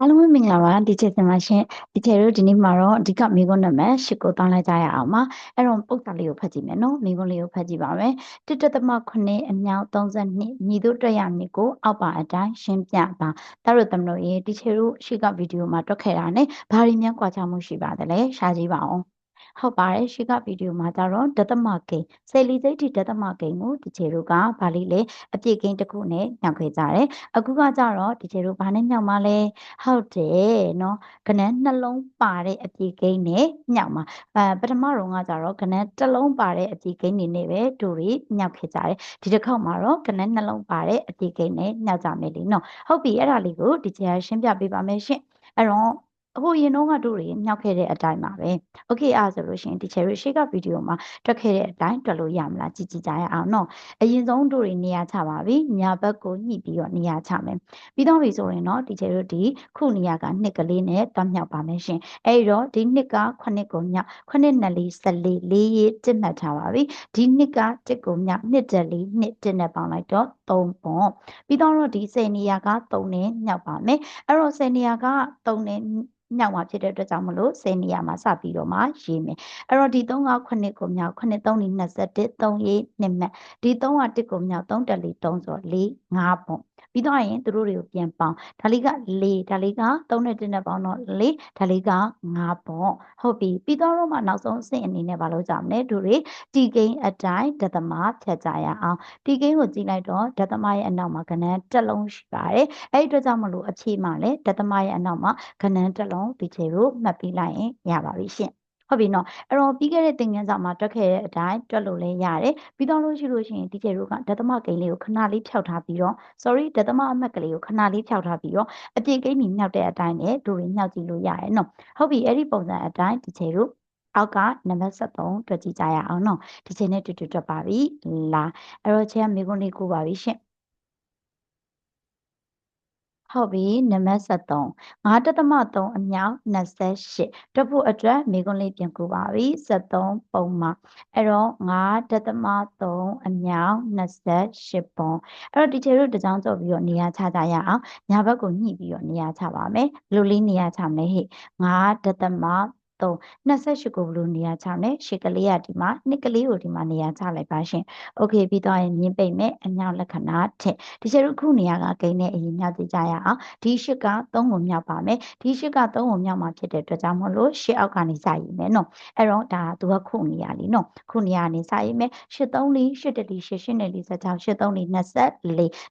အားလုံးပဲမင်္ဂလာပါဒီချက်စင်ပါရှင်ဒီချက်တို့ဒီနေ့မှာတော့အဓိကမိခွန်းနံပါတ်၈ကိုတောင်းလိုက်ကြရအောင်ပါအဲ့တော့ပုဒ်တာလေးကိုဖတ်ကြည့်မယ်နော်မိခွန်းလေးကိုဖတ်ကြည့်ပါမယ်တစ်တသမ9အမြောက်32ညီတို့တွေ့ရမည်ကိုအောက်ပါအတိုင်းရှင်းပြပါတရသမလို့ရေဒီချက်တို့ရှေ့ကဗီဒီယိုမှာတွက်ခဲ့တာ ਨੇ ဘာတွေများကြွားချမှုရှိပါသလဲရှားကြည့်ပါအောင် ဟုတ်ပါတယ်ရှေ့ကဗီဒီယိုမှာကျတော့ဒသမကိန်းဆယ်လီစိတ်တိဒသမကိန်းကိုဒီချေတို့ကဗာလိလေအပြည့်ကိန်းတစ်ခုနဲ့ညှောက်ခဲ့ကြတယ်အခုကကျတော့ဒီချေတို့ဘာနဲ့ညှောက်မှလဲဟုတ်တယ်နော်ကနန်းနှလုံးပါတဲ့အပြည့်ကိန်းနဲ့ညှောက်မှာအဲပထမတော့ကကျတော့ကနန်းတစ်လုံးပါတဲ့အပြည့်ကိန်းနေနဲ့ပဲတို့တွေညှောက်ခဲ့ကြတယ်ဒီတစ်ခေါက်မှာတော့ကနန်းနှလုံးပါတဲ့အပြည့်ကိန်းနဲ့ညှောက်ကြမယ်လीနော်ဟုတ်ပြီအဲ့ဒါလေးကိုဒီချေရှင်းပြပေးပါမယ်ရှင်အဲ့တော့ ဟိုရင်တော့ကတို့တွေမြောက်ခဲ့တဲ့အတိုင်းပါပဲ။ Okay အားဆိုလို့ရှိရင်ဒီ cherry shake ဗီဒီယိုမှာတွက်ခဲ့တဲ့အတိုင်းတွက်လို့ရမလားကြည့်ကြည့်ကြရအောင်နော်။အရင်ဆုံးတို့တွေနေရာချပါပြီ။ညာဘက်ကိုညှိပြီးတော့နေရာချမယ်။ပြီးတော့ပြီဆိုရင်တော့ဒီ cherry ဒီခုနေရာကနှစ်ကလေးနဲ့တွက်မြောက်ပါမယ်ရှင်။အဲဒီတော့ဒီနှစ်က9ကိုမြောက်9နှစ်လေး14လေးရေးတစ်မှတ်ထားပါပြီ။ဒီနှစ်ကတစ်ကိုမြောက်နှစ်တက်လေးနှစ်တစ်နဲ့ပေါင်းလိုက်တော့3ပေါ့။ပြီးတော့ဒီ10နေရာက3နဲ့မြောက်ပါမယ်။အဲ့တော့10နေရာက3နဲ့မြောက်မှာဖြစ်တဲ့အတွက်ကြောင့်မလို့10နေရာမှာစပြီးတော့မှရေးမယ်အဲ့တော့ဒီ3က9ကိုမြောက်9 3 21 3ရေးနှစ်မှတ်ဒီ3က1ကိုမြောက်3တက်လေး3ဆို4 5ပေါ့ပြီးတော့ရင်သူတို့တွေကိုပြန်ပေါင်းဒါလေးက4ဒါလေးက3နဲ့1နဲ့ပေါင်းတော့4ဒါလေးက5ပေါ့ဟုတ်ပြီပြီးတော့တော့မှနောက်ဆုံးအဆင့်အနေနဲ့ဘာလို့ကြမလဲသူတွေတီကိန်းအတိုင်းဒသမဖြတ်ကြရအောင်တီကိန်းကိုကြည့်လိုက်တော့ဒသမရဲ့အနောက်မှာကဏ္ဍတစ်လုံးရှိပါတယ်အဲ့ဒီအတွက်ကြောင့်မလို့အခြေမှာလည်းဒသမရဲ့အနောက်မှာကဏ္ဍတစ်လုံးဒီချေကိုမှတ်ပြီးလိုက်ရင်ရပါပြီရှင့်ဟုတ်ပြီနော်အဲ့တော့ပြီးခဲ့တဲ့သင်ခန်းစာမှာတွက်ခဲ့တဲ့အတိုင်းတွက်လို့လည်းရတယ်ပြီးတော့လို့ရှိလို့ရှိရင်ဒီကျေတို့ကဒသမကိန်းလေးကိုခဏလေးဖြောက်ထားပြီးတော့ sorry ဒသမအမှတ်ကလေးကိုခဏလေးဖြောက်ထားပြီးတော့အပြည့်ကိန်းကြီးမြောက်တဲ့အတိုင်းနဲ့တို့တွေမြောက်ကြည့်လို့ရတယ်နော်ဟုတ်ပြီအဲ့ဒီပုံစံအတိုင်းဒီကျေတို့အောက်ကနံပါတ်73တွက်ကြည့်ကြရအောင်နော်ဒီချိန်နဲ့တူတူတွက်ပါပြီလာအဲ့တော့ချင်းမိခွန်းလေးကိုပါပြီရှင့် ဟုတ်ပြီနံပါတ်73 5.3အမြောက်28တွက်ဖို့အတွက်မိခွန်းလေးပြန်ကူပါပြီ73ပုံမှာအဲ့တော့5.3အမြောက်28ပုံအဲ့တော့ဒီချေတို့တကြောင်ကြော့ပြီးတော့နေရာချကြရအောင်ညာဘက်ကိုညှိပြီးတော့နေရာချပါမယ်ဘယ်လိုလေးနေရာချမလဲဟဲ့5.3 3 28ကိုဘလို့နေရာချမလဲရှစ်ကလေးကဒီမှာနှစ်ကလေးကိုဒီမှာနေရာချလိုက်ပါရှင်โอเคပြီးတော့ရင်မြင်းပိတ်မဲ့အမြောက်လက္ခဏာထက်ဒီချက်တို့ခုနေရာကဂိမ်းနဲ့အရင်မြောက်ကြည့်ကြရအောင်ဒီရှစ်က3ကိုမြောက်ပါမယ်ဒီရှစ်က3ကိုမြောက်မှာဖြစ်တဲ့အတွက်ကြောင့်မလို့ရှစ်အောက်ကနေစရည်မယ်နော်အဲ့တော့ဒါသူကခုနေရာလीနော်ခုနေရာနေစရည်မယ်ရှစ်3လေးရှစ်တလီရှစ်ရှစ်နဲ့46ရှစ်3လေး24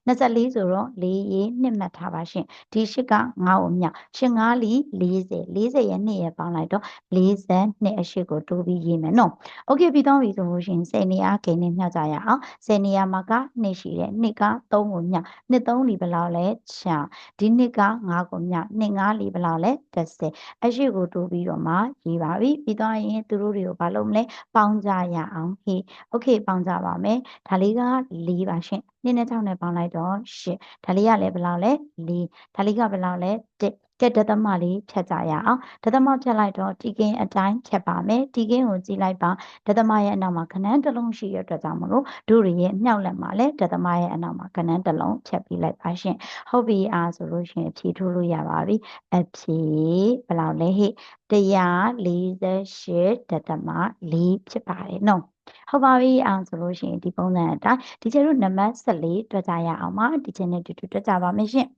24ဆိုတော့4ရေးနှစ်မှတ်ထားပါရှင်ဒီရှစ်က9ကိုမြောက်ရှစ်5လီ40 40ရဲ့2ရဲ့ပေါင်းလိုက်တော့ 42အရှိကိုတိုးပြီးရေးမယ်နော်။ Okay ပြီးတော့ပြီဆိုလို့ရှိရင်10နေရာဂိမ်းနဲ့မြောက်ကြရအောင်။10နေရာမှာက2ရှိတယ်။2က3ကိုမြောက်။2 3လီဘယ်လောက်လဲချာ။ဒီ2က5ကိုမြောက်။2 5လီဘယ်လောက်လဲ30။အရှိကိုတိုးပြီးတော့မှရေးပါပြီ။ပြီးတော့ရင်သူတို့တွေကိုဘာလုပ်မလဲ။ပေါင်းကြရအောင်ဟေး။ Okay ပေါင်းကြပါမယ်။ဒါလေးက4ပါရှင်။2နဲ့6နဲ့ပေါင်းလိုက်တော့8။ဒါလေးကလည်းဘယ်လောက်လဲ4။ဒါလေးကဘယ်လောက်လဲ1 ကဲဒသမလေးဖြတ်ကြရအောင်ဒသမဖြတ်လိုက်တော့တီကင်းအတိုင်းဖြတ်ပါမယ်တီကင်းကိုကြည့်လိုက်ပါဒသမရဲ့အနောက်မှာခဏန်းတစ်လုံးရှိရတဲ့အတွက်ကြောင့်မလို့ဒုရရဲ့မြောက်လက်မှာလည်းဒသမရဲ့အနောက်မှာခဏန်းတစ်လုံးဖြတ်ပြီးလိုက်ပါရှင်ဟုတ်ပြီအားဆိုလို့ရှိရင်ဖြည့်ထိုးလို့ရပါပြီအဖြည့်ဘယ်လောက်လဲဟိ148ဒသမ4ဖြစ်ပါတယ်နော်ဟုတ်ပါပြီအောင်ဆိုလို့ရှိရင်ဒီပုံစံအတိုင်းဒီကျတို့နံပါတ်14တွက်ကြရအောင်ပါဒီချိန်နဲ့တူတူတွက်ကြပါမယ်ရှင်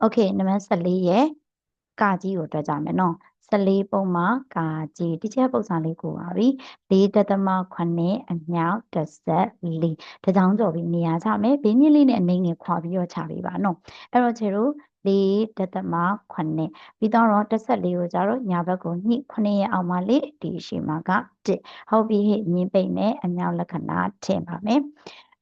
โอเคနံပါတ်14ရဲ့ကာကြီးကိုတွက်ကြမယ်နော်14ပုံမှာကာကြီးဒီချက်ပုံစံလေးကိုပါပြီ4.8အမြောက်14တကြောင်ကြော်ပြီးနေရာချမယ်ဘေးမြင့်လေးနဲ့အနေငယ်ခွာပြီးတော့ချပေးပါနော်အဲ့တော့ခြေတို့4.8ပြီးတော့14ကိုကြတော့ညာဘက်ကိုညှိ9ရဲ့အောက်မှာလေးဒီရှိမှာက1ဟုတ်ပြီဟိမြင်းပိတ်နဲ့အမြောက်လက္ခဏာထင်ပါမယ်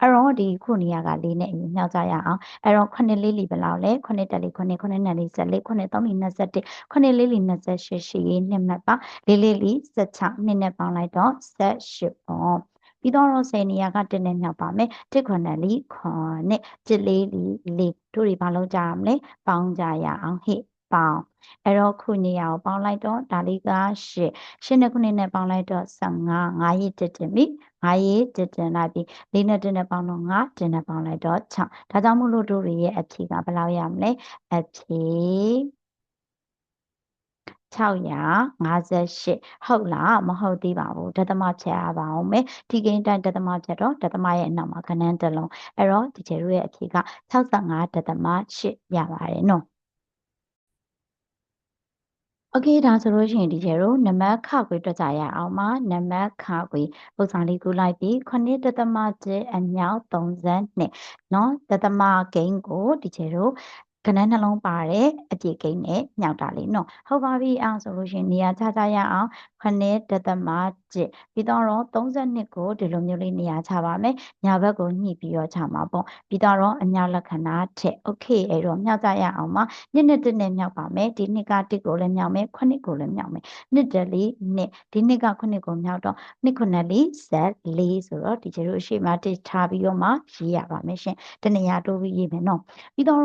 အဲ့တော့ဒီခုနေရာက၄နဲ့အရင်ညှောက်ကြရအောင်အဲ့တော့9လေးလီဘယ်လောက်လဲ9တက်လီ9 9နဲ့လီ14 9 3လီ21 9လေးလီ28ရှိရေးနှစ်မှတ်ပါလေးလေးလီ16နှစ်နဲ့ပေါင်းလိုက်တော့18ပေါ့ပြီးတော့10နေရာက1နဲ့မြောက်ပါမယ်1ခွနဲ့လီ9နဲ့1လေးလီ4တို့တွေဘာလုပ်ကြရမလဲပေါင်းကြရအောင်ဟဲ့ ပေါင်းအဲ့တော့ခုနေရာကိုပေါင်းလိုက်တော့ဒါလေးက8 8နဲ့ခုနှစ်နဲ့ပေါင်းလိုက်တော့15 9ရေးတစ်တင်ပြီ9ရေးတစ်တင်လိုက်ပြီ4နဲ့1နဲ့ပေါင်းတော့9တင်နဲ့ပေါင်းလိုက်တော့6ဒါကြောင့်မို့လို့တို့ရဲ့အဖြေကဘယ်လောက်ရမလဲအဖြေ658ဟုတ်လားမဟုတ်သေးပါဘူးဒသမဖြတ်ရပါအောင်မယ်ဒီကိန်းတိုင်းဒသမဖြတ်တော့ဒသမရဲ့အနောက်မှာခဏန်းတစ်လုံးအဲ့တော့ဒီကျတို့ရဲ့အဖြေက65ဒသမ8ရပါတယ်နော် โอเคဒါဆိုလို့ရှိရင်ဒီကျတော့နံပါတ်ခခွေတွက်ကြရအောင်ပါနံပါတ်ခခွေပုံစံလေးကူလိုက်ပြီး9တသမ7အမြောက်32เนาะတသမဂိမ်းကိုဒီကျတော့ကနန်းနှလုံးပါတဲ့အပြည့်ကိန်းနဲ့ညှောက်တာလေးနော်ဟုတ်ပါပြီအောင်ဆိုလို့ရှိရင်နေရာခြားခြားရအောင်9တသမ 7ပြီးတော့32ကိုဒီလိုမျိုးလေးနေရာချပါမယ်ညာဘက်ကိုညှိပြီးတော့ချမှာပေါ့ပြီးတော့အမြောက်လက္ခဏာတစ် okay အဲ့တော့မြောက်ကြရအောင်ပါနှစ်နှစ်တစ်နဲ့မြောက်ပါမယ်ဒီနှစ်ကတစ်ကိုလည်းမြောက်မယ်ခုနှစ်ကိုလည်းမြောက်မယ်နှစ်တက်လေးနှစ်ဒီနှစ်ကခုနှစ်ကိုမြောက်တော့နှစ်ခုနှစ်လေးဇက်လေးဆိုတော့ဒီကျတို့အရှိမတစ်ထားပြီးတော့မှရေးရပါမယ်ရှင်တနေရာတိုးပြီးရေးမယ်နော်ပြီးတော့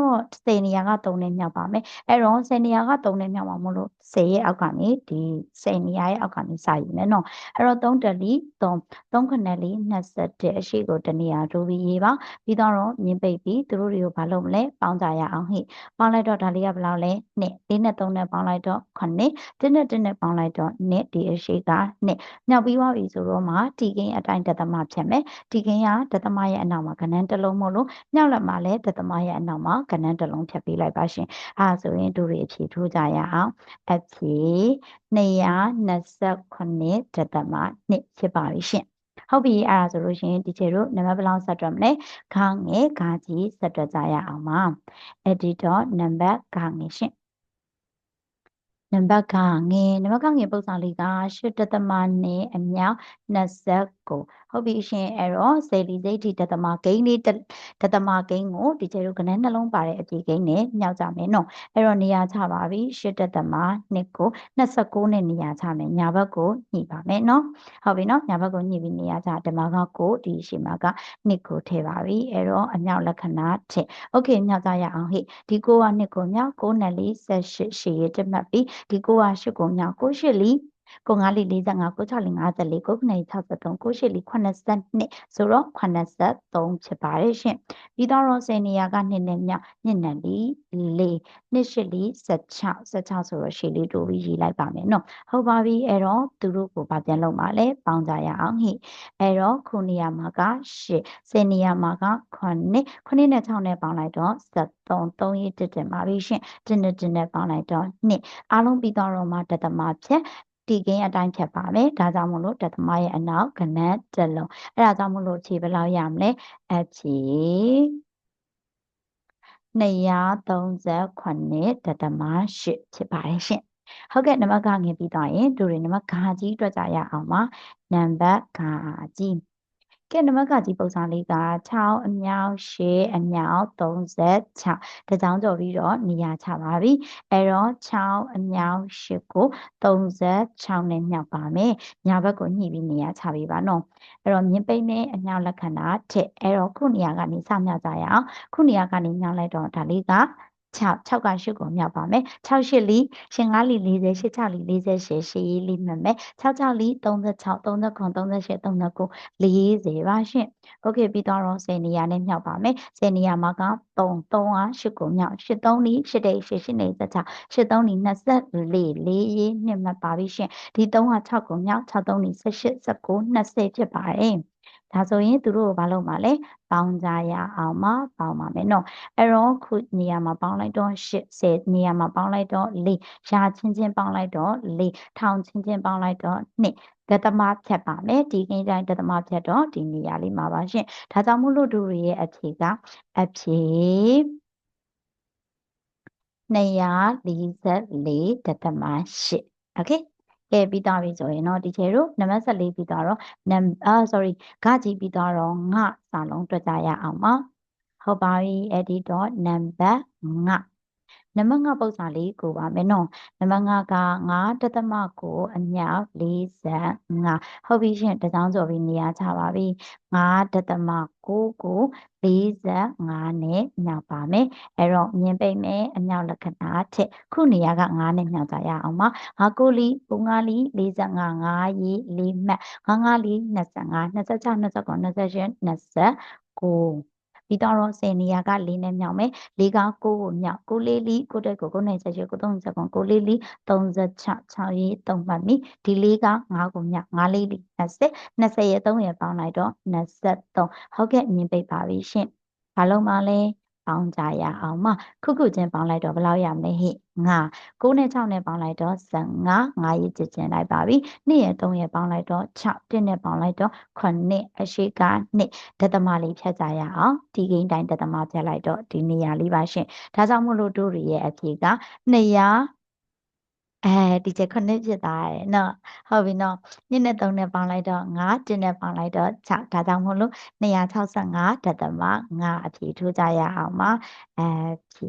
10နေရာက3နဲ့မြောက်ပါမယ်အဲ့တော့10နေရာက3နဲ့မြောက်မှာမလို့10ရဲ့အောက်ကနေဒီ10နေရာရဲ့အောက်ကနေစရည်မယ်နော်အဲ့တော့3တလီ3 3ခနဲ့လီ21အရှိကိုတနေရာတိုးပြီးရေးပါပြီးတော့မြင်ပိတ်ပြီးသူတို့တွေကိုဘာလုပ်မလဲပေါင်းကြရအောင်ဟိပေါင်းလိုက်တော့ဒါလေးကဘယ်လောက်လဲနှစ်၄နဲ့3နဲ့ပေါင်းလိုက်တော့9တစ်နဲ့တစ်နဲ့ပေါင်းလိုက်တော့နှစ်ဒီအရှိကနှစ်မြောက်ပြီးသွားပြီဆိုတော့မှတီကင်းအတိုင်းတသမဖြတ်မယ်တီကင်းကတသမရဲ့အနောက်မှာကဏ္ဍတစ်လုံးမို့လို့မြောက်လက်မှာလည်းတသမရဲ့အနောက်မှာကဏ္ဍတစ်လုံးဖြတ်ပေးလိုက်ပါရှင်အဲဆိုရင်တို့တွေအဖြေထိုးကြရအောင်အဖြေ 229တသမနှစ်ဖြစ်ပါပြီရှင်ဟုတ်ပြီအဲ့ဒါဆိုလို့ရှိရင်ဒီချေတို့နံပါတ်ဘယ်လောက်ဆက်တွက်မလဲခါငယ်ခါကြီးဆက်တွက်ကြရအောင်ပါအဲ့ဒီတော့နံပါတ်ခါငယ်ရှင် နံပါတ်ကငယ်နံပါတ်ကငယ်ပုံစံလေးက8တသမနဲ့အမြောက်29ဟုတ်ပြီရှင်အဲ့တော့စေလီစိတ်ထိတသမဂိမ်းလေးတသမဂိမ်းကိုဒီကျတို့ကနန်းနှလုံးပါတဲ့အပြေဂိမ်းနဲ့မြောက်ကြမယ်နော်အဲ့တော့နေရာချပါပြီ8တသမ2ကို29နဲ့နေရာချမယ်ညာဘက်ကိုညှိပါမယ်နော်ဟုတ်ပြီနော်ညာဘက်ကိုညှိပြီးနေရာချဓမ္မကကိုဒီရှေ့မှာက2ကိုထည့်ပါပြီအဲ့တော့အမြောက်လက္ခဏာထည့်โอเคမြောက်ကြရအောင်ဟိဒီကိုက2ကိုမြောက်9နဲ့4 18ရှေ့ရတမှတ်ပြီး ဒီကိုက8ကိုမြောက်9ရှစ်လီ ကို9လီ45ကို6လီ54ကို9လီ63ကို8လီ82ဆိုတော့83ဖြစ်ပါတယ်ရှင်ပြီးတော့10နေရာက2နဲ့မြောက်ညနေလီ4နှစ်8လီ16 16ဆိုတော့ရှေ့လေးတိုးပြီးရေးလိုက်ပါမယ်နော်ဟုတ်ပါပြီအဲ့တော့သူတို့ကိုဗာပြန်လုပ်ပါလဲပေါင်းကြရအောင်ဟိအဲ့တော့ခုနေရာမှာက8 10နေရာမှာက9 9နဲ့6နဲ့ပေါင်းလိုက်တော့73 3ရေးတက်တယ်ပါပြီရှင်တင်းနဲ့တင်းနဲ့ပေါင်းလိုက်တော့2အားလုံးပြီးတော့မှတသမဖြတ် တီကင်းအတိုင်းဖြတ်ပါမယ်ဒါကြောင့်မို့လို့တသမရဲ့အနောက်ကနတ်တစ်လုံးအဲ့ဒါကြောင့်မို့လို့ခြေဘယ်လောက်ရမလဲအဖြေ238တသမ8ဖြစ်ပါတယ်ရှင်ဟုတ်ကဲ့နံပါတ်ကငယ်ပြီးတော့ရင်တို့တွေနံပါတ်ဂါကြီးတွက်ကြရအောင်ပါနံပါတ်ဂါကြီး ကဲနံပါတ်ကကြီးပုံစံလေးက6အမြောက်8အမြောက်36တကြောင်ကြော်ပြီးတော့နေရာချပါပြီအဲ့တော့6အမြောက်8ကို36နဲ့မြောက်ပါမယ်ညာဘက်ကိုညှိပြီးနေရာချပေးပါနော်အဲ့တော့မြင်းပိတ်နဲ့အမြောက်လက္ခဏာထက်အဲ့တော့ခုနေရာကနေစမြောက်ကြရအောင်ခုနေရာကနေမြောက်လိုက်တော့ဒါလေးက 6 6က8ကိုမြောက်ပါမယ်6 8လီရှင်5လီ40 8 6လီ48 8လီမှတ်မယ်6 6လီ36 39 38 39 40ပါရှင်โอเคပြီးတော့10နေရာနဲ့မြောက်ပါမယ်10နေရာမှာက3 3က8ကိုမြောက်8 3လီ8တိတ်8 8နေ36 8 3လီ24 4ရေးနှစ်မှတ်ပါပြီရှင်ဒီ3က6ကိုမြောက်6 3လီ18 19 20ဖြစ်ပါတယ် ဒါဆိုရင်သူတို့ကိုဘာလုပ်မှာလဲပေါင်းကြရအောင်မပေါင်းပါမယ်နော်အဲ့တော့ခုနေရာမှာပေါင်းလိုက်တော့8 10နေရာမှာပေါင်းလိုက်တော့4ရာချင်းချင်းပေါင်းလိုက်တော့4ထောင်ချင်းချင်းပေါင်းလိုက်တော့2ဒသမဖြတ်ပါမယ်ဒီကိန်းတိုင်းဒသမဖြတ်တော့ဒီနေရာလေးမှာပါရှင်ဒါကြောင့်မို့လို့တို့ရဲ့အဖြေကအဖြေ244ဒသမ8 okay ကဲပြီးသွားပြီဆိုရင်တော့ဒီချေတို့နံပါတ်14ပြီးသွားတော့နံအာ sorry ဂကြီးပြီးသွားတော့ငစာလုံးတွက်ကြရအောင်ပါဟုတ်ပါပြီအဲ့ဒီတော့နံပါတ်5 နံပါတ်5ပု္ပ္ပာလေးကိုပါမယ်နော်နံပါတ်5က9တသမကိုအမြောက်45ဟုတ်ပြီရှင်တကြောင်ကျော်ပြီးနေရာချပါပြီ9တသမကိုကို45နဲ့မြောက်ပါမယ်အဲ့တော့မြင်ပိတ်မယ်အမြောက်လက္ခဏာထက်ခုနေရာက9နဲ့မြောက်ကြရအောင်ပါ5ကိုလီ9လီ45 5ရီ4မှတ်5 5လီ25 26 29 28 29 ပြီးတော့10နေရာက4နဲ့မြောက်မယ်4က9ကိုမြောက်9လေးလီ9တက်ကို9နဲ့ဆက်ရွ9 30ကို9လေးလီ36 6ရေး3မှတ်မိဒီလေးက9ကိုမြောက်9လေးလီ20 20ရဲ့3ရဲ့ပေါင်းလိုက်တော့23ဟုတ်ကဲ့မြင်ပိတ်ပါပြီရှင်ဘာလုံးမလဲ ပေါင်းကြရအောင်မခုခုချင်းပေါင်းလိုက်တော့ဘယ်လောက်ရမလဲဟိငါ9နဲ့6နဲ့ပေါင်းလိုက်တော့15 9ရေးချစ်ချင်းလိုက်ပါပြီ2ရဲ့3ရဲ့ပေါင်းလိုက်တော့6 1နဲ့ပေါင်းလိုက်တော့9အရှိက2ဒသမလေးဖြတ်ကြရအောင်ဒီကိန်းတိုင်းဒသမဖြတ်လိုက်တော့ဒီနေရာလေးပါရှင်ဒါကြောင့်မို့လို့တို့ရဲ့အဖြေက200 အဲဒီချက်ခုနှစ်ဖြစ်သွားတယ်နော်ဟုတ်ပြီနော်ညနဲ့3နဲ့ပေါင်းလိုက်တော့9တင်နဲ့ပေါင်းလိုက်တော့6ဒါကြောင့်မို့လို့265ဒသမ9အဖြေထိုးကြရအောင်ပါအဖြေ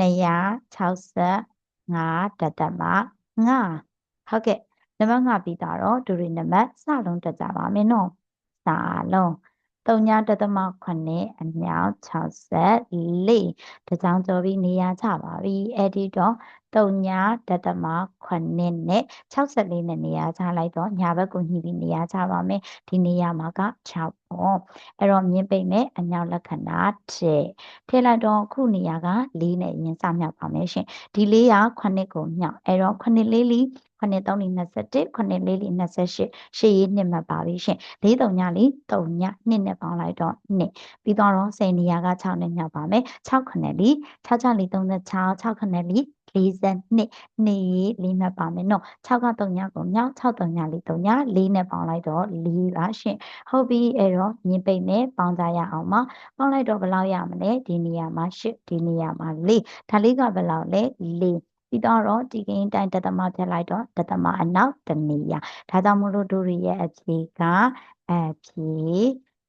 265တသမ5ဟုတ်ကဲ့နံပါတ်5ပြီးတော့ဒူရီနံပါတ်စလုံးတက်ကြပါမယ်နော်စလုံး3တသမ9အမြောက်64တကြောင်ကျော်ပြီးနေရာချပါပြီအဲ့ဒီတော့3တသမ9နဲ့64နဲ့နေရာချလိုက်တော့ညာဘက်ကိုညှိပြီးနေရာချပါမယ်ဒီနေရာမှာက6ပေါ့အဲ့တော့မြင်းပိတ်မဲ့အမြောက်လက္ခဏာတဲ့ထည့်လိုက်တော့ခုနေရာက4နဲ့ရင်းစမြောက်ပါမယ်ရှင်ဒီ4က9ကိုမြောက်အဲ့တော့9လေးလီ9 3လီ21 9လေးလီ28ရှေ့ရေးနှစ်မှတ်ပါပြီရှင်4 3ညလီ3ည2နဲ့ပေါင်းလိုက်တော့2ပြီးတော့10နေရာက6နဲ့မြောက်ပါမယ်6 9လီ6 6လီ36 6 9လီ 42နေလေးမှတ်ပါမယ်နော်6က3ညကိုမြောက်6 3ညလေး3ည4နဲ့ပေါင်းလိုက်တော့4ပါရှင်ဟုတ်ပြီအဲ့တော့မြင်ပိတ်နဲ့ပေါင်းကြရအောင်ပါပေါင်းလိုက်တော့ဘယ်လောက်ရမလဲဒီနေရာမှာ8ဒီနေရာမှာ4ဒါလေးကဘယ်လောက်လဲ4ပြီးတော့ဒီကိန်းတိုင်းတသမဖြတ်လိုက်တော့တသမအနောက်တနေရဒါကြောင့်မို့လို့တို့ရဲ့အဖြေကအဖြေ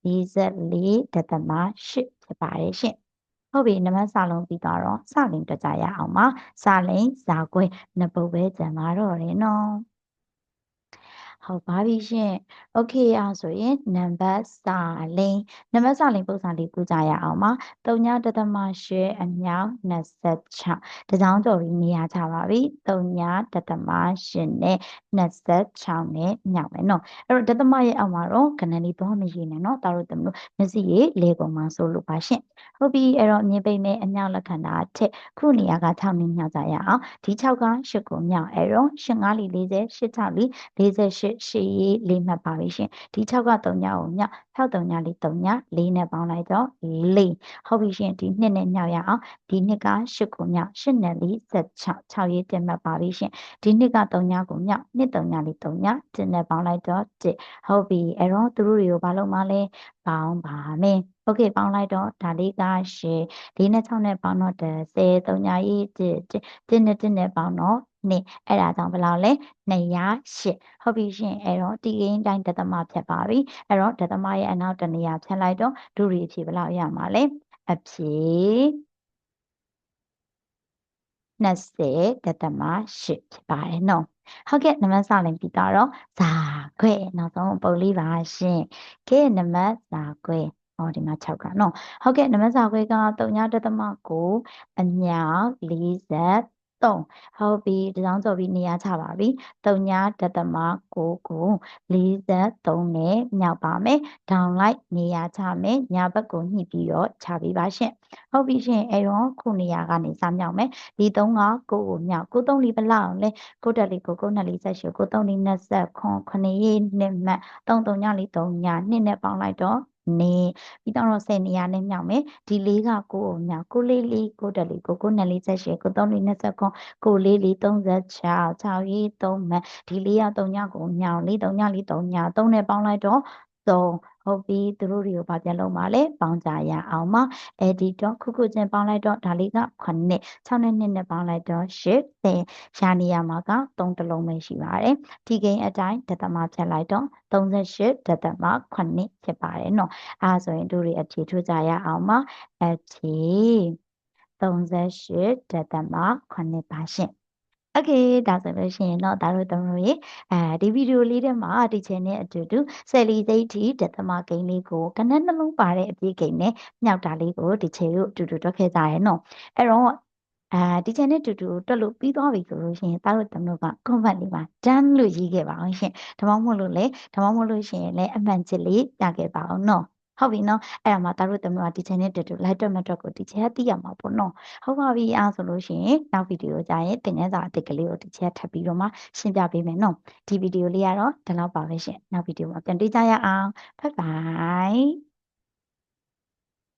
44တသမ8ဖြစ်ပါတယ်ရှင် ဟုတ်ပြီနမစာလုံးပြီးတော့စလင်တက်ကြရအောင်ပါစလင်ဇာခွဲနှစ်ပုတ်ပဲကြံပါတော့တယ်နော် ဟုတ်ပါပြီရှင်။ Okay အားဆိုရင်နံပါတ်စာလိန်နံပါတ်စာလိန်ပုံစံလေးပြကြရအောင်ပါ။3တသမ8အမြောက်26တကြောင်ကျော်ပြီးနေရာချပါပြီ။3တသမ8နဲ့26နဲ့မြောက်မယ်နော်။အဲ့တော့တသမရဲ့အောက်မှာတော့ကဏ္ဍလေးသွားမရှိနဲ့နော်။တာတို့တမလို့မျက်စိရေလေကုန်မှာဆိုလို့ပါရှင်။ဟုတ်ပြီအဲ့တော့မြင်ပိတ်နဲ့အမြောက်လက္ခဏာထက်ခုနေရာက6နဲ့မြောက်ကြရအောင်။ဒီ6က8ကိုမြောက်အဲ့တော့8 5လီ40 8 6လီ48ရှေ့ရေးလေးမှတ်ပါပြီရှင်ဒီ6က3ညကိုည6 3ညလေး3ည4နဲ့ပေါင်းလိုက်တော့4ဟုတ်ပြီရှင်ဒီ2နဲ့ညောက်ရအောင်ဒီ2က8ကိုည8နဲ့4 16 6ရေးတက်မှတ်ပါပြီရှင်ဒီ2က3ညကိုည2 3ညလေး3ည1နဲ့ပေါင်းလိုက်တော့1ဟုတ်ပြီအဲ့တော့သူတို့တွေကိုဘာလို့မလဲပေါင်းပါမယ်โอเคပေါင်းလိုက်တော့ဒါလေးကရှယ်၄နဲ့6နဲ့ပေါင်းတော့10 3ညာကြီး1 1နဲ့1နဲ့ပေါင်းတော့ နှစ်အဲ့ဒါကြောင့်ဘယ်လောက်လဲ208ဟုတ်ပြီရှင်အဲ့တော့ဒီကိန်းတိုင်းဒသမဖြတ်ပါပြီအဲ့တော့ဒသမရဲ့အနောက်တနေရာဖြတ်လိုက်တော့ဒုရီအဖြေဘယ်လောက်ရမှာလဲအဖြေ20ဒသမ8ဖြစ်ပါတယ်နော်ဟုတ်ကဲ့နံပါတ်စလင်ပြီးတော့ဇာခွဲနောက်ဆုံးပုံလေးပါရှင်ကဲနံပါတ်ဇာခွဲဟောဒီမှာ6ကနော်ဟုတ်ကဲ့နံပါတ်ဇာခွဲက3.9အမြောက်40 3ဟုတ်ပြီဒီကြောင်ကြော်ပြီးနေရာချပါပြီ3ညတသမ9ကို43နဲ့မြောက်ပါမယ်ဒေါင်လိုက်နေရာချမယ်ညာဘက်ကိုညှိပြီးတော့ချပေးပါရှင့်ဟုတ်ပြီရှင်အဲ့တော့ခုနေရာကနေစမြောက်မယ်ဒီ3က9ကိုမြောက်9 3လီဘလောက်လဲ9တက်လီကို9နှစ်လီဆက်ရှိ9 3လီ20ခွန်9ရေးနှစ်မှတ်3 3ညလီ3ညနှစ်နဲ့ပေါင်းလိုက်တော့ နေပြီးတော့10နေရာနဲ့မြောက်မယ်ဒီလေးကကိုကိုမြောက်ကိုလေးလေးကိုတက်လေးကိုကိုနှစ်လေးဆက်ရှည်ကိုသုံးလေး20ခွန်ကိုလေးလေး36 6ရေး3မှတ်ဒီလေးက3ညကိုမြောက်လေး3ညလေး3ည3နဲ့ပေါင်းလိုက်တော့ 3ဟုတ်ပြီသူတို့တွေကိုဗာပြန်လုံးပါလေပေါင်းကြရအောင်ပါအဲ့ဒီတော့ခုခုချင်းပေါင်းလိုက်တော့ဒါလေးက9 6နဲ့2နဲ့ပေါင်းလိုက်တော့10ရှာနေရမှာက3တလုံးပဲရှိပါတယ်ဒီကိန်းအတိုင်းဒသမဖြတ်လိုက်တော့38ဒသမ9ဖြစ်ပါတယ်နော်အဲဆိုရင်တို့တွေအဖြေထုတ်ကြရအောင်ပါအဖြေ38ဒသမ9ပါရှင် โอเคဒါဆိုလို့ရှိရင်တော့ဒါတို့သုံးလို့ရေအဲဒီဗီဒီယိုလေးထဲမှာဒီချင်နဲ့အတူတူဆယ်လီသိတ်တီဒသမဂိမ်းလေးကိုကနက်နှလုံးပါတဲ့အပြေးဂိမ်းနဲ့မြောက်တာလေးကိုဒီချေတို့အတူတူတွက်ခဲ့ကြရဲနော်အဲ့တော့အဲဒီချန်နဲ့တူတူတွက်လို့ပြီးသွားပြီဆိုလို့ရှိရင်သားတို့သမတို့က comment လေးမှာ done လို့ရေးခဲ့ပါအောင်ရှင်ဒါမှမဟုတ်လို့လေဒါမှမဟုတ်လို့ရှိရင်လည်းအမှန်ချစ်လေးပြခဲ့ပါအောင်နော် ဟုတ်ပြီနော်အဲ့ဒါမှသားတို့သမတို့ကဒီ channel တူတူ live တွက်မှတ်တော့ကိုဒီ channel သိရမှာပေါ့နော်ဟုတ်ပါပြီအားဆိုလို့ရှိရင်နောက်ဗီဒီယိုကြရင်သင်ခန်းစာအသစ်ကလေးကိုဒီ channel ထပ်ပြီးတော့မှရှင်းပြပေးမယ်နော်ဒီဗီဒီယိုလေးကတော့ဒီလောက်ပါပဲရှင်နောက်ဗီဒီယိုမှာပြန်တွေ့ကြရအောင် bye bye